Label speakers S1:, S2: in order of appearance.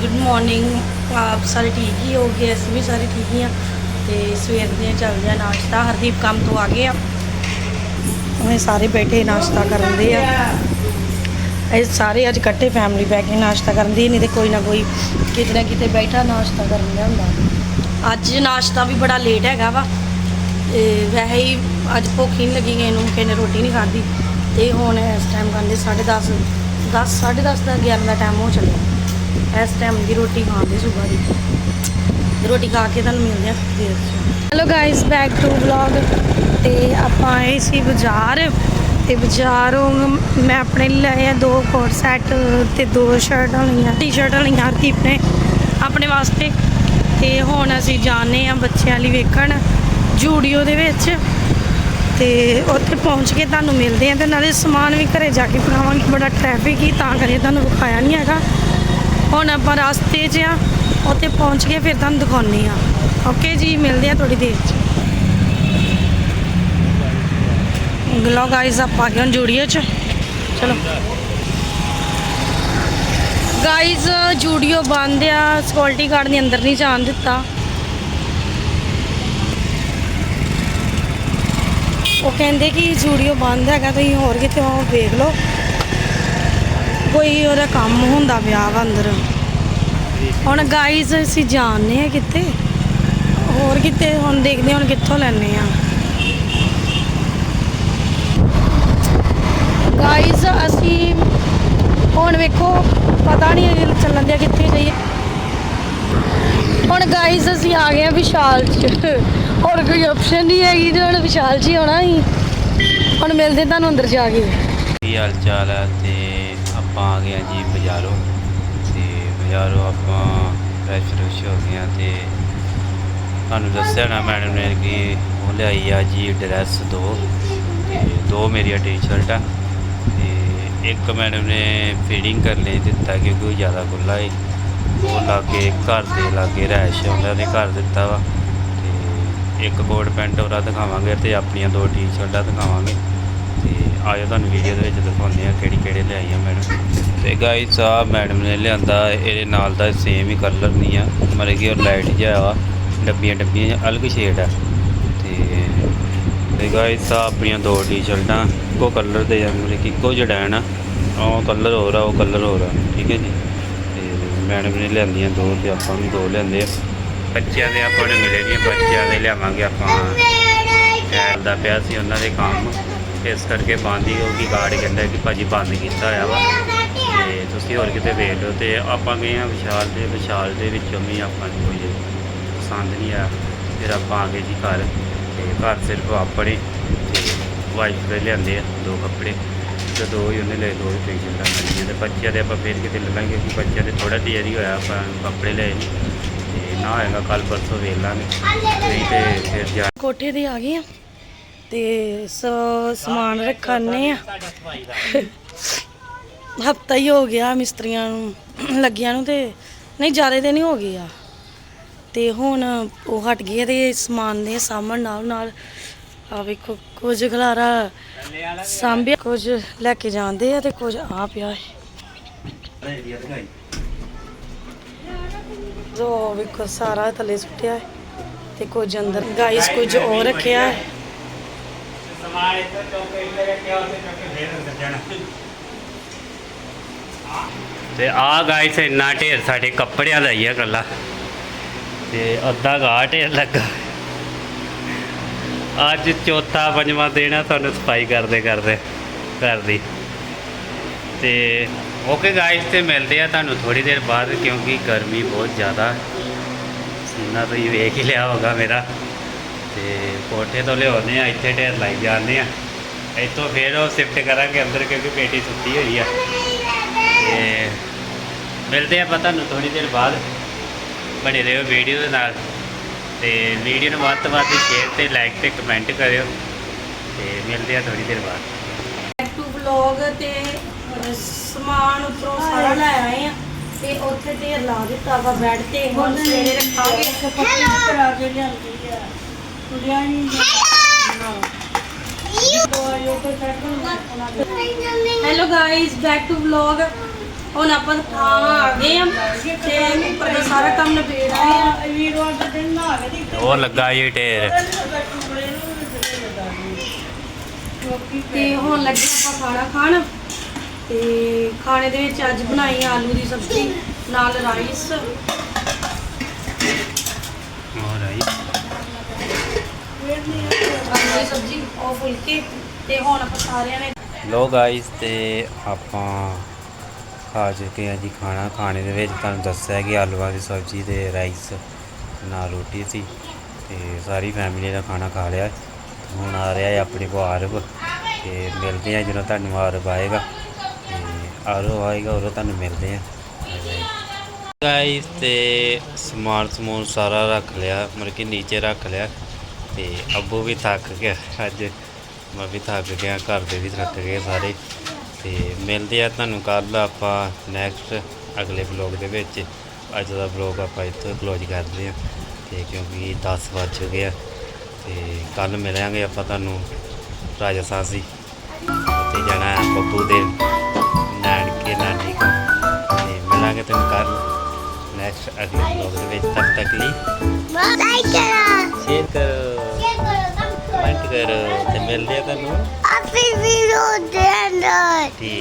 S1: Good morning ਆਪ ਸਾਰੇ ਠੀਕ ਹੀ ਹੋਗੇ, ਅਸੀਂ ਵੀ ਸਾਰੇ ਠੀਕ ਹੀ ਆ। ਤੇ ਸਵੇਰ ਦੀਆਂ ਚੱਲਦੇ ਆ ਨਾਸ਼ਤਾ, ਹਰਦੀਪ ਕੰਮ ਤੋਂ ਆ ਗਏ ਆ। ਉਹ ਸਾਰੇ ਬੈਠੇ ਨਾਸ਼ਤਾ ਕਰਨ ਦੇ ਆ। ਇਹ ਸਾਰੇ ਅੱਜ ਇਕੱਠੇ ਫੈਮਿਲੀ ਬੈ ਕੇ ਨਾਸ਼ਤਾ ਕਰਨ ਦੀ, ਨਹੀਂ ਤੇ ਕੋਈ ਨਾ ਕੋਈ ਕਿਤੇ ਨਾ ਕਿਤੇ ਬੈਠਾ ਨਾਸ਼ਤਾ ਕਰਨ ਦਾ ਹੁੰਦਾ। ਅੱਜ ਨਾਸ਼ਤਾ ਵੀ ਬੜਾ ਲੇਟ ਹੈਗਾ ਵਾ, ਤੇ ਵੈਸੇ ਹੀ ਅੱਜ ਭੁੱਖ ਹੀ ਨਹੀਂ ਲੱਗੀ ਗਈ ਨੂੰ, ਕਿਸੇ ਨੇ ਰੋਟੀ ਨਹੀਂ ਖਾਧੀ। ਤੇ ਹੁਣ ਇਸ ਟਾਈਮ ਖਾਂਦੇ 10:30 10 10:30 ਦਾ 11 ਦਾ ਟਾਈਮ ਹੋ ਚੱਲਿਆ। ਇਸ ਟਾਈਮ ਦੀ ਰੋਟੀ ਖਾਂਦੇ ਸੁਬਾ ਦੀ। ਤੇ ਰੋਟੀ ਖਾ ਕੇ ਤੁਹਾਨੂੰ ਮਿਲਦੇ ਆ ਦੇਰ hello guys back to vlog ਤੇ ਆਪਾਂ ਆਏ ਸੀ ਬਾਜ਼ਾਰ। ਤੇ ਬਾਜ਼ਾਰੋਂ ਮੈਂ ਆਪਣੇ ਲਈ ਆ ਦੋ ਕੋਟ ਸੈਟ ਤੇ ਦੋ ਸ਼ਰਟਾਂ ਲਈਆਂ ਟੀ-ਸ਼ਰਟਾਂ ਲਈਆਂ ਹਰਦੀਪ ਨੇ ਆਪਣੇ ਵਾਸਤੇ। ਤੇ ਹੁਣ ਅਸੀਂ ਜਾਣੇ ਆ ਬੱਚਿਆਂ ਲਈ ਵੇਖਣ ਜੂਡੀਓ ਦੇ ਵਿੱਚ। ਤੇ ਉੱਥੇ ਪਹੁੰਚ ਕੇ ਤੁਹਾਨੂੰ ਮਿਲਦੇ ਆ ਤੇ ਨਾਲੇ ਸਮਾਨ ਵੀ ਘਰੇ ਜਾ ਕੇ ਫੜਾਵਾਂਗੇ ਬੜਾ ਟ੍ਰੈਫਿਕ ਹੀ ਤਾਂ ਕਰੇ ਤੁਹਾਨੂੰ ਵਿਖਾਇਆ ਨਹੀਂ ਹੈਗਾ। ਹੁਣ ਆਪਾਂ ਰਸਤੇ 'ਚ ਆ, ਉੱਥੇ ਪਹੁੰਚ ਕੇ ਫਿਰ ਤੁਹਾਨੂੰ ਦਿਖਾਉਣੀ ਆ ਓਕੇ ਜੀ, ਮਿਲਦੇ ਆ ਥੋੜੀ ਦੇਰ 'ਚ। ਗਲੋ ਗਾਇਸ ਆਪਾਂ ਆ ਗਏ ਜੂਡੀਓ 'ਚ। ਚਲੋ। ਗਾਇਸ ਜੂਡੀਓ ਬੰਦ ਆ ਸਿਕਿਉਰਿਟੀ ਗਾਰਡ ਨੇ ਅੰਦਰ ਨਹੀਂ ਜਾਣ ਦਿੱਤਾ। ਉਹ ਕਹਿੰਦੇ ਕਿ ਜੂਡੀਓ ਬੰਦ ਹੈਗਾ, ਤੁਸੀਂ ਹੋਰ ਕਿਤੇ ਉਹ ਵੇਖ ਲਓ। ਕੋਈ ਉਹਦਾ ਕੰਮ ਹੁੰਦਾ ਵਿਆਹ ਵਾ ਅੰਦਰ। ਹੁਣ ਗਾਈਜ਼ ਅਸੀਂ ਜਾਣਦੇ ਆ ਕਿੱਥੇ। ਹੋਰ ਕਿਤੇ ਹੁਣ ਦੇਖਦੇ ਹੁਣ ਕਿੱਥੋਂ ਲੈਣੇ ਆ ਗਾਈਜ਼ ਅਸੀਂ ਹੁਣ ਵੇਖੋ ਪਤਾ ਨਹੀਂ ਚੱਲਣ ਦਿਆ ਕਿੱਥੇ ਜਾਈਏ। ਹੁਣ ਗਾਈਜ਼ ਅਸੀਂ ਆ ਗਏ ਆ ਵਿਸ਼ਾਲ ਚ। ਹੋਰ ਕੋਈ ਆਪਸ਼ਨ ਨਹੀਂ ਹੈਗੀ ਤੇ ਹੁਣ ਵਿਸ਼ਾਲ ਚ ਹੀ ਆਉਣਾ ਹੀ। ਹੁਣ ਮਿਲਦੇ ਤੁਹਾਨੂੰ ਅੰਦਰ ਜਾ ਕੇ।
S2: ਕੀ ਹਾਲ ਚਾਲ ਹੈ ਤੇ ਆਪਾਂ ਆ ਗਏ ਹਾਂ ਜੀ ਬਾਜ਼ਾਰੋਂ ਤੇ ਬਾਜ਼ਾਰੋਂ ਆਪਾਂ ਫਰੈਸ਼ ਫਰੈਸ਼ ਹੋ ਗਏ ਹਾਂ ਤੇ ਤੁਹਾਨੂੰ ਦੱਸਿਆ ਨਾ ਮੈਡਮ ਨੇ ਕਿ ਉਹ ਲਿਆਈ ਆ ਜੀ ਡਰੈਸ ਦੋ ਤੇ ਦੋ ਮੇਰੀਆਂ ਟੀ-ਸ਼ਰਟਾਂ ਤੇ ਇੱਕ ਮੈਡਮ ਨੇ ਫੀਡਿੰਗ ਕਰ ਲਈ ਦਿੱਤਾ ਕਿਉਂਕਿ ਉਹ ਜ਼ਿਆਦਾ ਖੁੱਲਾ ਹੈ ਉਹ ਲਾਗੇ ਘਰ ਦੇ ਲਾਗੇ ਰਹਿਸ਼ ਉਹਨਾਂ ਨੇ ਘਰ ਦਿੱਤਾ ਵਾ ਤੇ ਇੱਕ ਕੋਟ ਪੈਂਟ ਉਹਦਾ ਦਿਖਾਵਾਂਗੇ ਤੇ ਆਪਣੀਆਂ ਦੋ ਟੀ-ਸ਼ਰਟਾਂ ਦਿਖਾਵਾਂਗੇ। ਆਇਓ ਤੁਹਾਨੂੰ ਵੀਡੀਓ ਦੇ ਵਿੱਚ ਦਿਖਾਉਂਦੇ ਆ ਕਿਹੜੀ ਕਿਹੜੇ ਲਿਆਈ ਆ ਮੈਡਮ ਤੇ ਗਾਈਸ ਆ ਮੈਡਮ ਨੇ ਲਿਆਂਦਾ, ਇਹਦੇ ਨਾਲ ਦਾ ਸੇਮ ਹੀ ਕਲਰ ਨਹੀਂ ਆ। ਮਤਲਬ ਕਿ ਉਹ ਲਾਈਟ ਜਿਹਾ ਵਾ ਡੱਬੀਆਂ ਡੱਬੀਆਂ ਅਲੱਗ ਸ਼ੇਡ ਆ। ਤੇ ਤੇ ਗਾਈਸ ਆ ਆਪਣੀਆਂ ਦੋ ਟੀ-ਸ਼ਰਟਾਂ ਇੱਕੋ ਕਲਰ ਦੇ ਆ, ਮਤਲਬ ਕਿ ਇੱਕੋ ਜੜੈਣ ਆ। ਉਹ ਕਲਰ ਹੋ ਰਿਹਾ ਉਹ ਕਲਰ ਹੋ ਰਿਹਾ ਠੀਕ ਹੈ ਜੀ? ਤੇ ਮੈਡਮ ਨੇ ਲਿਆਂਦੀਆਂ ਦੋ ਤੇ ਆਪਾਂ ਵੀ ਦੋ ਲਿਆਂਦੇ ਆ। ਬੱਚਿਆਂ ਦੇ ਆਪਾਂ ਨੂੰ ਮਿਲੇ ਨਹੀਂ ਬੱਚਿਆਂ ਦੇ ਲਿਆਵਾਂਗੇ ਆਪਾਂ। ਚੱਲਦਾ ਪਿਆ ਸੀ ਉਹਨਾਂ ਦੇ ਕੰਮ। ਇਸ ਕਰਕੇ ਬੰਦ ਹੀ ਹੋ ਗਈ, ਗਾਰਡ ਕਹਿੰਦਾ ਕਿ ਭਾਜੀ ਬੰਦ ਕੀਤਾ ਹੋਇਆ ਵਾ। ਤੇ ਤੁਸੀਂ ਹੋਰ ਕਿਤੇ ਵੇਖ ਲਓ ਤੇ ਆਪਾਂ ਗਏ ਆ ਵਿਸ਼ਾਲ ਦੇ ਵਿਸ਼ਾਲ ਦੇ ਵਿੱਚੋਂ ਵੀ ਆਪਾਂ ਨੂੰ ਕੋਈ ਪਸੰਦ ਨਹੀਂ ਆ ਫਿਰ ਆਪਾਂ ਆ ਗਏ ਜੀ ਘਰ ਤੇ ਘਰ ਸਿਰਫ ਆਪਣੇ ਤੇ ਵਾਈਫ ਦੇ ਲਿਆਂਦੇ ਆ ਦੋ ਕੱਪੜੇ। ਤੇ ਦੋ ਹੀ ਉਹਨੇ ਲਏ, ਦੋ ਹੀ ਟੀ ਸ਼ਰਟਾਂ ਮਿਲੀਆਂ ਤੇ ਬੱਚਿਆਂ ਦੇ ਆਪਾਂ ਫੇਰ ਕਿਤੇ ਲੱਭਾਂਗੇ ਕਿ ਬੱਚਿਆਂ ਦੇ ਥੋੜਾ ਹੀ ਹੋਇਆ, ਆਪਾਂ ਕੱਪੜੇ ਲੈ ਨਹੀਂ ਤੇ ਨਾ ਹੋਏਗਾ ਕੱਲ ਪਰਸੋਂ ਵੇਖ ਲਾਂਗੇ। ਨਹੀਂ ਤੇ ਫਿਰ ਜਾ
S1: ਕੋਠੇ ਤੇ ਆ ਗਏ ਆ। ਤੇ ਸ- ਸਮਾਨ ਰੱਖਣੇ ਆ। ਹਫਤਾ ਹੀ ਹੋ ਗਿਆ ਮਿਸਤਰੀਆਂ ਨੂੰ, ਲੱਗਿਆਂ ਨੂੰ ਤੇ ਨਹੀਂ, ਜ਼ਿਆਦਾ ਦਿਨ ਹੀ ਹੋ ਗਏ ਆ। ਤੇ ਹੁਣ ਉਹ ਹਟ ਗਏ ਆ ਤੇ ਸਮਾਨ ਦੇ ਸਾਹਮਣ ਨਾਲ ਨਾਲ ਆ ਵੇਖੋ, ਕੁਝ ਖਲਾਰਾ ਸਾਂਭਿਆ, ਕੁਝ ਲੈ ਕੇ ਜਾਂਦੇ ਆ ਤੇ ਕੁਝ ਆ ਪਿਆ ਹੈ ਜੋ ਵੇਖੋ, ਸਾਰਾ ਥੱਲੇ ਸੁੱਟਿਆ ਤੇ ਕੁਝ ਅੰਦਰ, ਗਾਇਸ ਕੁਝ ਹੋਰ ਰੱਖਿਆ ਹੈ।
S2: ਤੇ ਆ ਗਾਇਸ ਇੰਨਾ ਢੇਰ ਸਾਡੇ ਕੱਪੜਿਆਂ ਦਾ ਹੀ ਆ ਕੱਲਾ ਤੇ ਅੱਧਾ ਗਾ ਢੇਰ ਲੱਗਾ। ਅੱਜ ਚੌਥਾ ਪੰਜਵਾਂ ਦਿਨ ਆ, ਤੁਹਾਨੂੰ ਸਫ਼ਾਈ ਕਰਦੇ ਕਰਦੇ, ਘਰ ਦੀ। ਤੇ ਓਕੇ ਗਾਇਸ ਤੇ ਮਿਲਦੇ ਆ ਤੁਹਾਨੂੰ ਥੋੜੀ ਦੇਰ ਬਾਅਦ ਕਿਉਂਕਿ ਗਰਮੀ ਬਹੁਤ ਜ਼ਿਆਦਾ। ਸੀਨਾ ਤੁਸੀਂ ਵੇਖ ਹੀ ਲਿਆ ਹੋਗਾ ਮੇਰਾ। ਤੇ ਕੋਠੇ ਤੋਂ ਲਿਆਉਂਦੇ ਆ ਇੱਥੇ ਢੇਰ ਲਾਈ ਜਾਂਦੇ ਆ। ਇੱਥੋਂ ਫੇਰ ਉਹ ਸ਼ਿਫਟ ਕਰਾਂਗੇ ਅੰਦਰ ਕਿਉਂਕਿ ਬੇਟੀ ਸੁੱਤੀ ਹੋਈ ਆ। ਤੇ ਮਿਲਦੇ ਆਪਾਂ ਤੁਹਾਨੂੰ ਥੋੜੀ ਦੇਰ ਬਾਅਦ। ਬਣੇ ਰਹੋ ਵੀਡੀਓ ਦੇ ਨਾਲ। ਤੇ ਵੀਡੀਓ ਨੂੰ ਵੱਧ ਤੋਂ ਵੱਧ ਸ਼ੇਅਰ ਤੇ ਲਾਈਕ ਤੇ ਕਮੈਂਟ ਕਰਿਓ। ਤੇ ਮਿਲਦੇ ਆ ਥੋੜੀ ਦੇਰ ਬਾਅਦ।
S1: ਬੈਕ ਟੂ ਵਲੌਗ ਤੇ ਅਹ, ਸਮਾਨ ਉੱਪਰੋਂ ਸਾਰਾ ਲੈ ਆਏ ਆ। ਤੇ ਉੱਥੇ ਢੇਰ ਲਾ ਦਿੱਤਾ ਵਾ ਬੈੱਡ ਤੇ। ਹੁਣ ਸਵੇਰੇ ਰੱਖਾਂਗੇ।
S3: ਕਰਾ ਕੇ ਲਿਆਂਦੀ ਆ। ਨਹੀਂ
S1: hello guys back to vlog ਹੁਣ ਆਪਾਂ ਥਾਂ ਆ ਗਏ ਆ ਤੇ ਉੱਪਰ ਦਾ ਸਾਰਾ ਕੰਮ ਨਿਬੇੜ ਆਏ ਆ।
S3: ਵੀਰਵਾਰ ਦੇ ਦਿਨ ਨਾ ਕੇ ਦੀ
S2: ਉਹ ਲੱਗਾ ਜੀ ਢੇਰ।
S1: ਤੇ ਹੁਣ ਲੱਗੇ ਆਪਾਂ ਖਾਣਾ ਖਾਣ। ਤੇ ਖਾਣੇ ਦੇ ਵਿੱਚ ਅੱਜ ਬਣਾਈ ਆਲੂ ਦੀ ਸਬਜ਼ੀ ਨਾਲ ਰਾਈਸ
S2: ਹੋਰ ਆਈ
S1: ਆਲੂ ਦੀ ਸਬਜ਼ੀ, ਉਹ ਫੁਲਕੇ ਤੇ ਹੁਣ ਆਪਾਂ ਸਾਰਿਆਂ ਨੇ
S2: ਲੋ ਗਾਇਸ ਤੇ ਆਪਾਂ ਖਾ ਚੁੱਕੇ ਆ ਜੀ ਖਾਣਾ। ਖਾਣੇ ਦੇ ਵਿੱਚ ਤੁਹਾਨੂੰ ਦੱਸਿਆ ਕਿ ਆਲੂਆਂ ਦੀ ਸਬਜ਼ੀ ਤੇ ਰਾਈਸ ਨਾਲ ਰੋਟੀ ਸੀ ਤੇ ਸਾਰੀ ਫੈਮਿਲੀ ਦਾ ਖਾਣਾ ਖਾ ਲਿਆ। ਹੁਣ ਆ ਰਿਹਾ ਹੈ ਆਪਣੀ ਕੋ ਆਰਵ ਤੇ ਮਿਲਦੇ ਆ ਜਦੋਂ ਤੁਹਾਨੂੰ ਆਰਵ ਆਏਗਾ। ਤੇ ਆਰਵ ਆਏਗਾ, ਉਦੋਂ ਤੁਹਾਨੂੰ ਮਿਲਦੇ ਆ ਗਾਇਸ ਤੇ ਸਮਾਨ ਸਮੂਨ ਸਾਰਾ ਰੱਖ ਲਿਆ, ਮਤਲਬ ਕਿ ਨੀਚੇ ਰੱਖ ਲਿਆ। ਤੇ ਅੱਬੂ ਵੀ ਥੱਕ ਗਿਆ। ਅੱਜ ਮੈਂ ਵੀ ਥੱਕ ਗਿਆ ਘਰ ਦੇ ਵੀ ਥੱਕ ਗਏ ਸਾਰੇ। ਤੇ ਮਿਲਦੇ ਆ ਤੁਹਾਨੂੰ ਕੱਲ ਆਪਾਂ ਨੈਕਸਟ ਅਗਲੇ ਬਲੌਗ ਦੇ ਵਿੱਚ। ਅੱਜ ਦਾ ਬਲੌਗ ਆਪਾਂ ਇੱਥੇ ਕਲੋਜ਼ ਕਰਦੇ ਆ ਤੇ ਕਿਉਂਕਿ 10 ਵੱਜ ਚੁੱਕੇ ਆ। ਤੇ ਕੱਲ ਮਿਲਾਂਗੇ ਆਪਾਂ ਤੁਹਾਨੂੰ ਰਾਜਾ ਸਾਸੀ ਤੇ ਜਾਣਾ ਬੱਬੂ ਦੇ ਨਾਨਕੇ ਨਾਨੀ ਕੋ ਤੇ ਮਿਲਾਂਗੇ ਤੁਹਾਨੂੰ ਕੱਲ ਨੈਕਸਟ ਅਗਲੇ ਬਲੌਗ ਦੇ ਵਿੱਚ। ਤਦ ਤੱਕ ਲਈ
S4: ਲਾਈਕ ਕਰੋ।
S2: ਸ਼ੇਅਰ ਕਰੋ।
S4: ਸ਼ੇਅਰ ਕਰੋ
S2: ਕਮੈਂਟ ਕਰੋ ਤੇ ਮਿਲਦੇ ਆ ਤੁਹਾਨੂੰ
S4: ਆਪਣੀ ਵੀਡੀਓ ਦੇ ਅੰਦਰ
S2: ਠੀਕ